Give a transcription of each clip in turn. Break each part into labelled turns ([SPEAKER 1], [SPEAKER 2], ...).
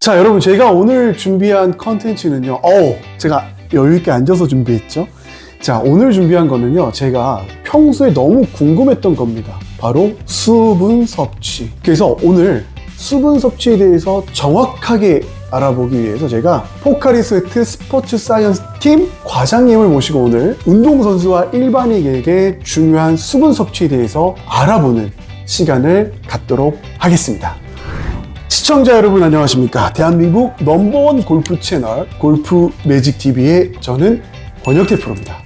[SPEAKER 1] 자, 여러분, 제가 오늘 준비한 컨텐츠는요, 어우, 제가 여유있게 앉아서 준비했죠? 자, 오늘 준비한 거는요, 제가 평소에 너무 궁금했던 겁니다. 바로 수분 섭취. 그래서 오늘 수분 섭취에 대해서 정확하게 알아보기 위해서 제가 포카리 스웨트 스포츠 사이언스 팀 과장님을 모시고 오늘 운동선수와 일반인에게 중요한 수분 섭취에 대해서 알아보는 시간을 갖도록 하겠습니다. 시청자 여러분 안녕하십니까? 대한민국 넘버원 골프 채널 골프 매직 TV의 저는 권혁태 프로입니다.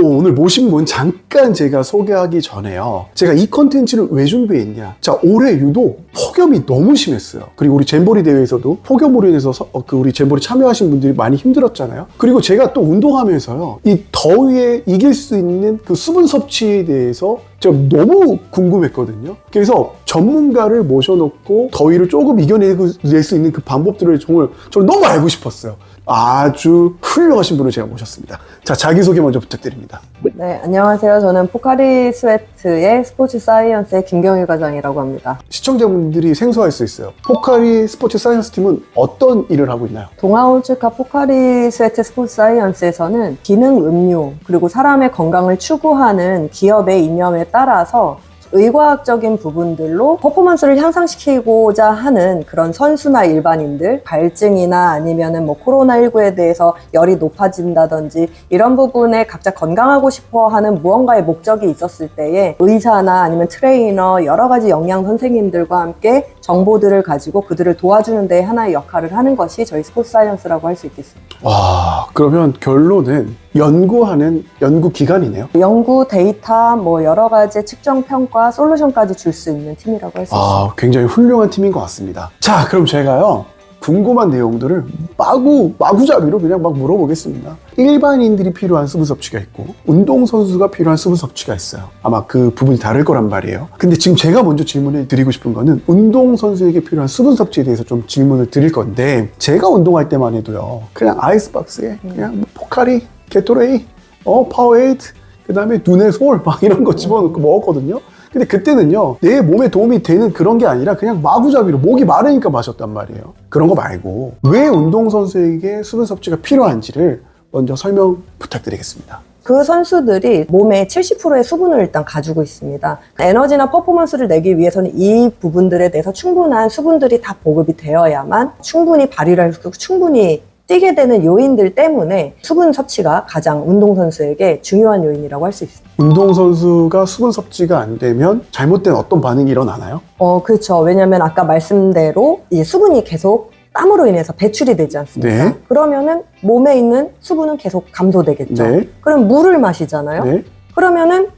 [SPEAKER 1] 오, 오늘 모신 분 잠깐 제가 소개하기 전에요. 제가 이 컨텐츠를 왜 준비했냐? 자, 올해 유독 폭염이 너무 심했어요. 그리고 우리 잼버리 대회에서도 폭염으로 인해서 서- 어, 그 우리 잼버리 참여하신 분들이 많이 힘들었잖아요. 그리고 제가 또 운동하면서요. 이 더위에 이길 수 있는 그 수분 섭취에 대해서 제가 너무 궁금했거든요. 그래서 전문가를 모셔놓고 더위를 조금 이겨낼 수 있는 그 방법들을 정말 저는 너무 알고 싶었어요. 아주 훌륭하신 분을 제가 모셨습니다. 자, 자기소개 먼저 부탁드립니다.
[SPEAKER 2] 네, 안녕하세요. 저는 포카리 스웨트 의 스포츠 사이언스의 김경일 과장이라고 합니다.
[SPEAKER 1] 시청자분들이 생소할 수 있어요. 포카리 스포츠 사이언스 팀은 어떤 일을 하고 있나요?
[SPEAKER 2] 동아울츠카 포카리 스웨트 스포츠 사이언스에서는 기능 음료, 그리고 사람의 건강을 추구하는 기업의 이념에 따라서 의과학적인 부분들로 퍼포먼스를 향상시키고자 하는 그런 선수나 일반인들, 갈증이나 아니면은 뭐 코로나19에 대해서 열이 높아진다든지 이런 부분에 각자 건강하고 싶어 하는 무언가의 목적이 있었을 때에 의사나 아니면 트레이너, 여러 가지 영양 선생님들과 함께 정보들을 가지고 그들을 도와주는 데 하나의 역할을 하는 것이 저희 스포츠 사이언스라고 할 수 있겠습니다.
[SPEAKER 1] 와, 그러면 결론은 연구하는 연구 기관이네요.
[SPEAKER 2] 연구, 데이터, 뭐 여러 가지 측정 평가, 솔루션까지 줄 수 있는 팀이라고 할 수 있습니다.
[SPEAKER 1] 아, 굉장히 훌륭한 팀인 것 같습니다. 자, 그럼 제가요. 궁금한 내용들을 마구, 마구잡이로 그냥 막 물어보겠습니다. 일반인들이 필요한 수분 섭취가 있고, 운동선수가 필요한 수분 섭취가 있어요. 아마 그 부분이 다를 거란 말이에요. 근데 지금 제가 먼저 질문을 드리고 싶은 거는 운동선수에게 필요한 수분 섭취에 대해서 좀 질문을 드릴 건데, 제가 운동할 때만 해도요, 그냥 아이스박스에 그냥 뭐 포카리, 게토레이, 어, 파워에이트, 그 다음에 눈의 솔, 막 이런 거 집어넣고 먹었거든요. 근데 그때는요, 내 몸에 도움이 되는 그런 게 아니라 그냥 마구잡이로 목이 마르니까 마셨단 말이에요. 그런 거 말고, 왜 운동선수에게 수분 섭취가 필요한지를 먼저 설명 부탁드리겠습니다.
[SPEAKER 2] 그 선수들이 몸의 70%의 수분을 일단 가지고 있습니다. 에너지나 퍼포먼스를 내기 위해서는 이 부분들에 대해서 충분한 수분들이 다 보급이 되어야만 충분히 발휘를 할수 있고 충분히 뛰게 되는 요인들 때문에 수분 섭취가 가장 운동선수에게 중요한 요인이라고 할 수 있습니다.
[SPEAKER 1] 운동선수가 수분 섭취가 안 되면 잘못된 어떤 반응이 일어나나요?
[SPEAKER 2] 어, 그렇죠. 왜냐면 아까 말씀대로 이 수분이 계속 땀으로 인해서 배출이 되지 않습니까?
[SPEAKER 1] 네.
[SPEAKER 2] 그러면은 몸에 있는 수분은 계속 감소되겠죠.
[SPEAKER 1] 네.
[SPEAKER 2] 그럼 물을 마시잖아요.
[SPEAKER 1] 네.
[SPEAKER 2] 그러면은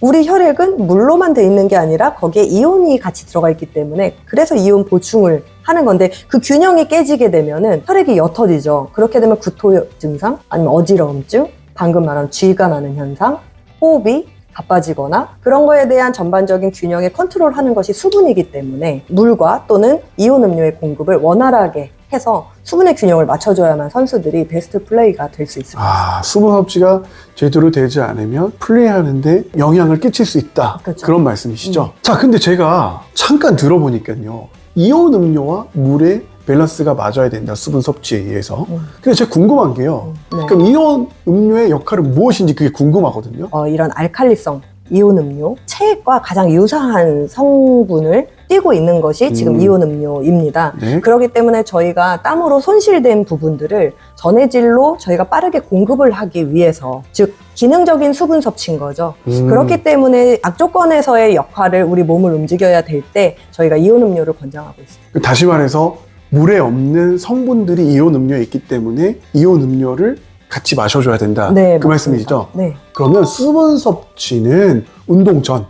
[SPEAKER 2] 우리 혈액은 물로만 돼 있는 게 아니라 거기에 이온이 같이 들어가 있기 때문에 그래서 이온 보충을 하는 건데 그 균형이 깨지게 되면은 혈액이 옅어지죠. 그렇게 되면 구토 증상 아니면 어지러움증, 방금 말한 쥐가 나는 현상, 호흡이 가빠지거나 그런 거에 대한 전반적인 균형을 컨트롤 하는 것이 수분이기 때문에 물과 또는 이온 음료의 공급을 원활하게 해서 수분의 균형을 맞춰줘야만 선수들이 베스트 플레이가 될 수 있습니다.
[SPEAKER 1] 아, 수분 섭취가 제대로 되지 않으면 플레이하는데 영향을 끼칠 수 있다.
[SPEAKER 2] 그렇죠.
[SPEAKER 1] 그런 말씀이시죠? 자, 근데 제가 잠깐 들어보니까요. 이온 음료와 물의 밸런스가 맞아야 된다. 수분 섭취에 의해서.
[SPEAKER 2] 음.
[SPEAKER 1] 근데 제가 궁금한 게요.
[SPEAKER 2] 네.
[SPEAKER 1] 그럼 이온 음료의 역할은 무엇인지 그게 궁금하거든요.
[SPEAKER 2] 어, 이런 알칼리성 이온 음료, 체액과 가장 유사한 성분을 띠고 있는 것이 지금
[SPEAKER 1] 음.
[SPEAKER 2] 이온 음료입니다.
[SPEAKER 1] 네.
[SPEAKER 2] 그렇기 때문에 저희가 땀으로 손실된 부분들을 전해질로 저희가 빠르게 공급을 하기 위해서 즉 기능적인 수분 섭취인 거죠.
[SPEAKER 1] 음.
[SPEAKER 2] 그렇기 때문에 악조건에서의 역할을 우리 몸을 움직여야 될 때 저희가 이온 음료를 권장하고 있습니다.
[SPEAKER 1] 다시 말해서 물에 없는 성분들이 이온 음료에 있기 때문에 이온 음료를 같이 마셔줘야 된다. 그
[SPEAKER 2] 맞습니다.
[SPEAKER 1] 말씀이시죠?
[SPEAKER 2] 네.
[SPEAKER 1] 그러면 수분 섭취는 운동 전,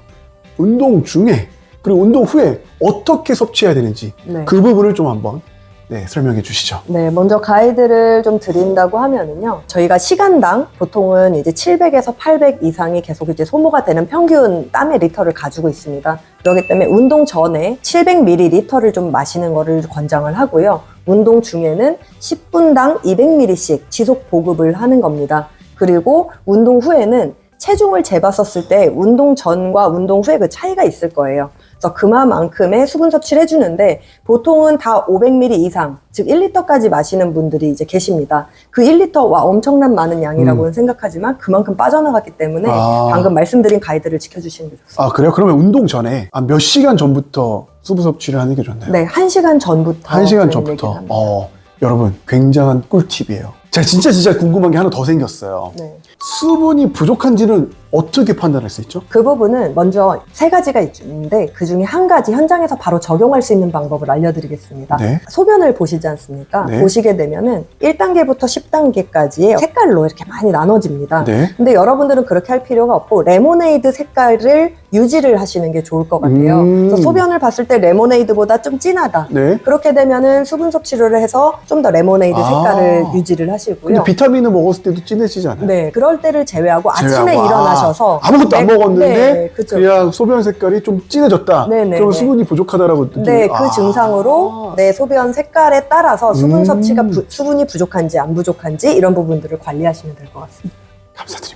[SPEAKER 1] 운동 중에, 그리고 운동 후에 어떻게 섭취해야 되는지
[SPEAKER 2] 네.
[SPEAKER 1] 그 부분을 좀 한번 네, 설명해 주시죠.
[SPEAKER 2] 네, 먼저 가이드를 좀 드린다고 하면은요. 저희가 시간당 보통은 이제 700에서 800 이상이 계속 이제 소모가 되는 평균 땀의 리터를 가지고 있습니다. 그렇기 때문에 운동 전에 700ml를 좀 마시는 거를 권장을 하고요. 운동 중에는 10분당 200ml씩 지속 보급을 하는 겁니다. 그리고 운동 후에는 체중을 재봤었을 때 운동 전과 운동 후에 그 차이가 있을 거예요. 그래서 그만큼의 수분 섭취를 해주는데 보통은 다 500ml 이상, 즉 1리터까지 마시는 분들이 이제 계십니다. 그 1리터와 엄청난 많은 양이라고는 생각하지만 그만큼 빠져나갔기 때문에
[SPEAKER 1] 음. 아.
[SPEAKER 2] 방금 말씀드린 가이드를 지켜주시는 게 좋습니다.
[SPEAKER 1] 아 그래요? 그러면 운동 전에 아, 몇 시간 전부터 수분 섭취를 하는 게 좋나요?
[SPEAKER 2] 네, 1시간 전부터.
[SPEAKER 1] 한 시간
[SPEAKER 2] 그런 얘기를
[SPEAKER 1] 전부터.
[SPEAKER 2] 합니다.
[SPEAKER 1] 어, 여러분 굉장한 꿀팁이에요. 제가 진짜 진짜 궁금한 게 하나 더 생겼어요.
[SPEAKER 2] 네.
[SPEAKER 1] 수분이 부족한지는 어떻게 판단할 수 있죠?
[SPEAKER 2] 그 부분은 먼저 세 가지가 있는데 그 중에 한 가지 현장에서 바로 적용할 수 있는 방법을 알려드리겠습니다.
[SPEAKER 1] 네.
[SPEAKER 2] 소변을 보시지 않습니까?
[SPEAKER 1] 네.
[SPEAKER 2] 보시게 되면은 1단계부터 10단계까지의 색깔로 이렇게 많이 나눠집니다.
[SPEAKER 1] 네.
[SPEAKER 2] 근데 여러분들은 그렇게 할 필요가 없고 레모네이드 색깔을 유지를 하시는 게 좋을 것 같아요.
[SPEAKER 1] 음.
[SPEAKER 2] 그래서 소변을 봤을 때 레모네이드보다 좀 진하다.
[SPEAKER 1] 네.
[SPEAKER 2] 그렇게 되면은 수분 섭취를 해서 좀 더 레모네이드
[SPEAKER 1] 아.
[SPEAKER 2] 색깔을 유지를 하시고요.
[SPEAKER 1] 근데 비타민을 먹었을 때도 진해지지 않아요?
[SPEAKER 2] 네, 그럴 때를 제외하고 아침에
[SPEAKER 1] 제외하고, 아,
[SPEAKER 2] 일어나셔서
[SPEAKER 1] 아무것도 안
[SPEAKER 2] 네,
[SPEAKER 1] 먹었는데
[SPEAKER 2] 네, 그쵸.
[SPEAKER 1] 그냥 소변 색깔이 좀 진해졌다.
[SPEAKER 2] 네 네,
[SPEAKER 1] 그럼
[SPEAKER 2] 네.
[SPEAKER 1] 수분이 부족하다라고 느끼는
[SPEAKER 2] 네, 그
[SPEAKER 1] 아.
[SPEAKER 2] 증상으로 내 소변 색깔에 따라서 수분
[SPEAKER 1] 음.
[SPEAKER 2] 섭취가 부- 수분이 부족한지 안 부족한지 이런 부분들을 관리하시면 될 것 같습니다.
[SPEAKER 1] 감사드립니다.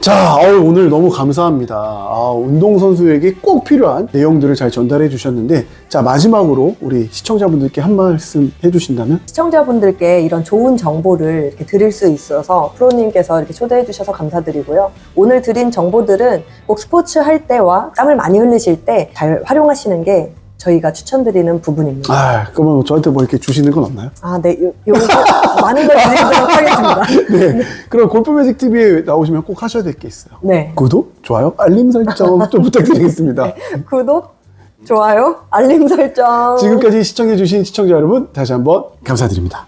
[SPEAKER 1] 자, 오늘 너무 감사합니다. 아, 운동선수에게 꼭 필요한 내용들을 잘 전달해 주셨는데, 자, 마지막으로 우리 시청자분들께 한 말씀 해 주신다면?
[SPEAKER 2] 시청자분들께 이런 좋은 정보를 이렇게 드릴 수 있어서 프로님께서 이렇게 초대해 주셔서 감사드리고요. 오늘 드린 정보들은 꼭 스포츠 할 때와 땀을 많이 흘리실 때 잘 활용하시는 게 저희가 추천드리는 부분입니다.
[SPEAKER 1] 아, 그러면 저한테 뭐 이렇게 주시는 건 없나요?
[SPEAKER 2] 아, 네. 요, 요 많은 걸 드리도록 하겠습니다.
[SPEAKER 1] 네. 그럼 골프 매직 TV에 나오시면 꼭 하셔야 될 게 있어요.
[SPEAKER 2] 네.
[SPEAKER 1] 구독, 좋아요, 알림 설정 좀 부탁드리겠습니다.
[SPEAKER 2] 구독, 좋아요, 알림 설정.
[SPEAKER 1] 지금까지 시청해주신 시청자 여러분, 다시 한번 감사드립니다.